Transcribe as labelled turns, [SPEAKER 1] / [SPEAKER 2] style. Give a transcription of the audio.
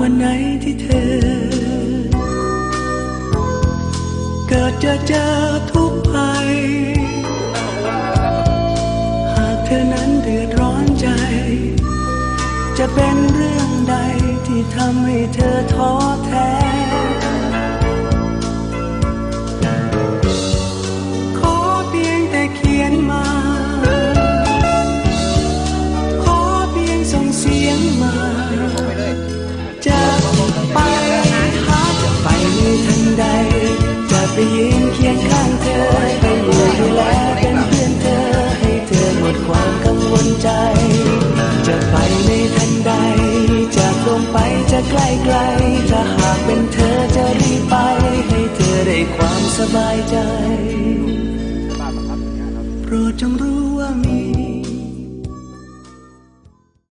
[SPEAKER 1] วันไหนที่เธอ เกิดจะเจอทุกภัย หากเธอนั้นเดือดร้อนใจ จะเป็นเรื่องใดที่ทำให้เธอท้อแท้ขอเพียงแต่เขียนมาขอเพียงส่งเสียงมา ไปยืนเคียงข้างเธอไปอยู่ดูแลเป็นเพื่อนเธอ ให้เธอหมดความกังวลใจ จะไปในทันใดจะลงไปจะใกล้ไกล ถ้าหากเป็นเธอจะรีบไป ให้เธอได้ความสบายใจ โปรดจงรู้ว่า